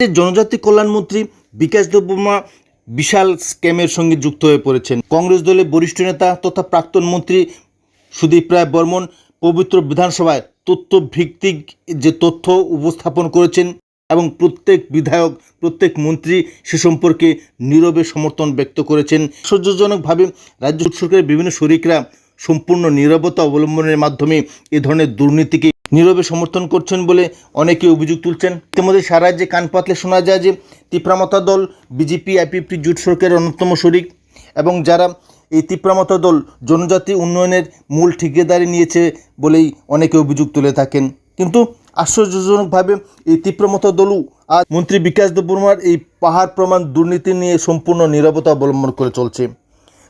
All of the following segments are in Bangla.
জনজাতি কল্যাণমন্ত্রী বিকাশ দেববর্মা বিশাল স্ক্যামের সঙ্গে যুক্ত হয়ে পড়েছেন। কংগ্রেস দলের বরিষ্ঠ নেতা তথা প্রাক্তন মন্ত্রী সুদীপ রায় বর্মন পবিত্র বিধানসভায় তথ্য ভিত্তিক যে তথ্য উপস্থাপন করেছেন এবং প্রত্যেক বিধায়ক, প্রত্যেক মন্ত্রী সে সম্পর্কে নীরবে সমর্থন ব্যক্ত করেছেন। আশ্চর্যজনকভাবে রাজ্য সরকারের বিভিন্ন শরিকরা সম্পূর্ণ নীরবতা অবলম্বনের মাধ্যমে এ ধরনের দুর্নীতিকে নীরবে সমর্থন করছেন বলে অনেকে অভিযোগ তুলছেন। ইতিমধ্যে সারা রাজ্যে কান পাতলে শোনা যায় যে তিপ্রামতা দল, বিজেপি আইপিএফটি জোট সরকারের অন্যতম শরিক এবং যারা এই তিপ্রামতা দল, জনজাতি উন্নয়নের মূল ঠিকাদারি নিয়েছে বলেই অনেকে অভিযোগ তুলে থাকেন। কিন্তু আশ্চর্যজনকভাবে এই তিপ্রামতা দলও আজ মন্ত্রী বিকাশ দেববর্মার এই পাহাড় প্রমাণ দুর্নীতি নিয়ে সম্পূর্ণ নীরবতা অবলম্বন করে চলছে।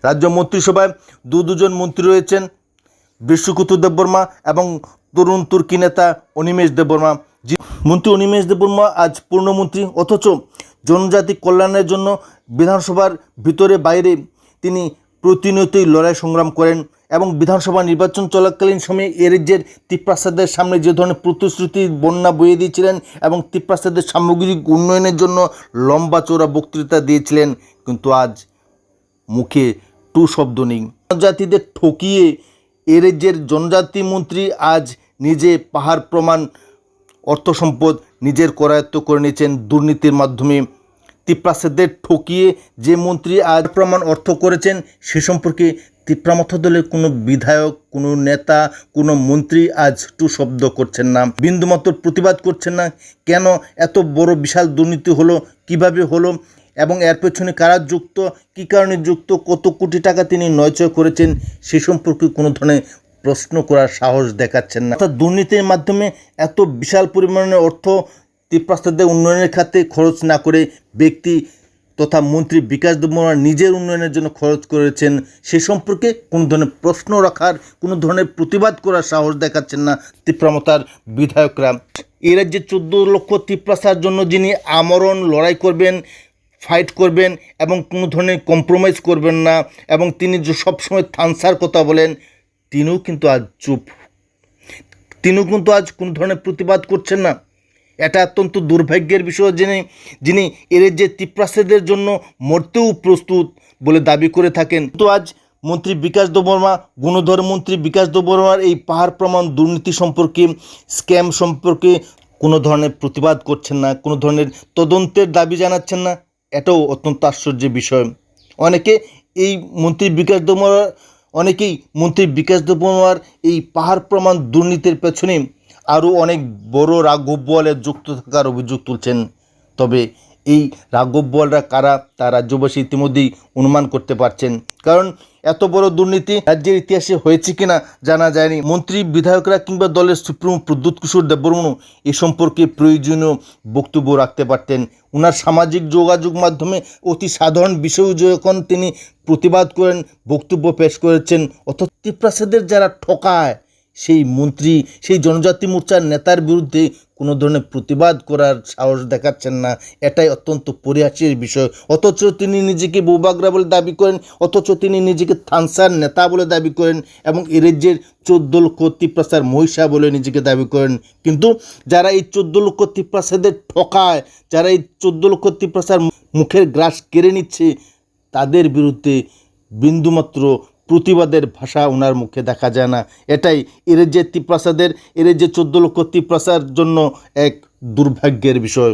রাজ্য মন্ত্রিসভায় দু দুজন মন্ত্রী রয়েছেন বিশ্বকুতু দেববর্মা এবং তরুণ তুর্কি নেতা অনিমেষ দেববর্মা। মন্ত্রী অনিমেষ দেববর্মা আজ পূর্ণমন্ত্রী, অথচ জনজাতি কল্যাণের জন্য বিধানসভার ভিতরে বাইরে তিনি প্রতিনিয়তই লড়াই সংগ্রাম করেন এবং বিধানসভা নির্বাচন চলাকালীন সময়ে এ রাজ্যের তিপ্রাসাদের সামনে যে ধরনের প্রতিশ্রুতি বন্যা বয়ে দিয়েছিলেন এবং তিপ্রাসাদের সামগ্রিক উন্নয়নের জন্য লম্বা চৌড়া বক্তৃতা দিয়েছিলেন, কিন্তু আজ মুখে টু শব্দ নেই। জনজাতিদের ঠকিয়ে এ রাজ্যের জনজাতি মন্ত্রী আজ নিজে পাহাড় প্রমাণ, অর্থ সম্পদ নিজের করায়ত্ত করে নিয়েছেন দুর্নীতির মাধ্যমে। তিপ্রাসাদের ঠকিয়ে যে মন্ত্রী আজ প্রমাণ অর্থ করেছেন, সে সম্পর্কে তিপ্রামথ দলের কোনো বিধায়ক, কোনো নেতা, কোনো মন্ত্রী আজ টু শব্দ করছেন না। বিন্দুমাত্র প্রতিবাদ করছেন না কেন এত বড় বিশাল দুর্নীতি হলো, কীভাবে হলো, এবং এর পেছনে কারা যুক্ত, কী কারণে যুক্ত, কত কোটি টাকা তিনি নয়চয় করেছেন, সে সম্পর্কে কোনো ধরনের প্রশ্ন করার সাহস দেখাচ্ছেন না। অর্থাৎ দুর্নীতির মাধ্যমে এত বিশাল পরিমাণের অর্থ তিপ্রাস্তাদের উন্নয়নের খাতে খরচ না করে ব্যক্তি তথা মন্ত্রী বিকাশ দেববর্মা নিজের উন্নয়নের জন্য খরচ করেছেন, সে সম্পর্কে কোনো ধরনের প্রশ্ন রাখার, কোনো ধরনের প্রতিবাদ করার সাহস দেখাচ্ছেন না তিপ্রামতার বিধায়করা। এই রাজ্যে চোদ্দ লক্ষ তিপ্রাসার জন্য যিনি আমরণ লড়াই করবেন ফাইট করবেন এবং কোনো ধরনের কম্প্রোমাইজ করবেন না এবং তিনি যে সবসময় থানসার কথা বলেন তিনিও কিন্তু আজ চুপ। তিনিও কিন্তু আজ কোনো ধরনের প্রতিবাদ করছেন না। এটা অত্যন্ত দুর্ভাগ্যের বিষয় যিনি যিনি এর যে তিপ্রাসেদের জন্য মরতেও প্রস্তুত বলে দাবি করে থাকেন। তো আজ মন্ত্রী বিকাশ দেববর্মা, গুণধর মন্ত্রী বিকাশ দেববর্মার এই পাহাড় প্রমাণ দুর্নীতি সম্পর্কে, স্ক্যাম সম্পর্কে কোনো ধরনের প্রতিবাদ করছেন না, কোনো ধরনের তদন্তের দাবি জানাচ্ছেন না, এটাও অত্যন্ত আশ্চর্যের বিষয়। অনেকে এই মন্ত্রী বিকাশ দেববর্মা অনেকেই মন্ত্রী বিকাশ দেববর্মার এই পাহাড় প্রমাণ দুর্নীতির পেছনে আরও অনেক বড় রাঘব বলের যুক্ত থাকার অভিযোগ তুলছেন। তবে এই রাঘব বলরা কারা, তা রাজ্যবাসী ইতিমধ্যেই অনুমান করতে পারছেন। কারণ এত বড় দুর্নীতি রাজ্যের ইতিহাসে হয়েছে কিনা জানা যায়নি। মন্ত্রী, বিধায়করা কিংবা দলের সুপ্রিম প্রদ্যুৎ কিশোর দেববর্মনও এ সম্পর্কে প্রয়োজনীয় বক্তব্য রাখতে পারতেন। ওনার সামাজিক যোগাযোগ মাধ্যমে অতি সাধারণ বিষয় যখন তিনি প্রতিবাদ করেন, বক্তব্য পেশ করেছেন। অথচ তিপ্রাসাদের যারা ঠকায়, সেই মন্ত্রী, সেই জনজাতি মোর্চার নেতার বিরুদ্ধে কোনো ধরনের প্রতিবাদ করার সাহস দেখাচ্ছেন না। এটাই অত্যন্ত পরিহাসের বিষয়। অথচ তিনি নিজেকে বৌবাগরা বলে দাবি করেন, অথচ তিনি নিজেকে থানসার নেতা বলে দাবি করেন এবং এ রাজ্যের চোদ্দ লক্ষ তিপ্রাসার মহিষা বলে নিজেকে দাবি করেন। কিন্তু যারা এই চোদ্দ লক্ষ তিপ্রাসাদের ঠকায়, যারা এই চোদ্দ লক্ষ তিপ্রাসার মুখের গ্রাস কেড়ে নিচ্ছে, তাদের বিরুদ্ধে বিন্দুমাত্র প্রতিবাদের ভাষা ওনার মুখে দেখা যায় না। এটাই এর যে তিপ্রাসাদের এর যে চোদ্দ লক্ষ তিপ্রাসার জন্য এক দুর্ভাগ্যের বিষয়।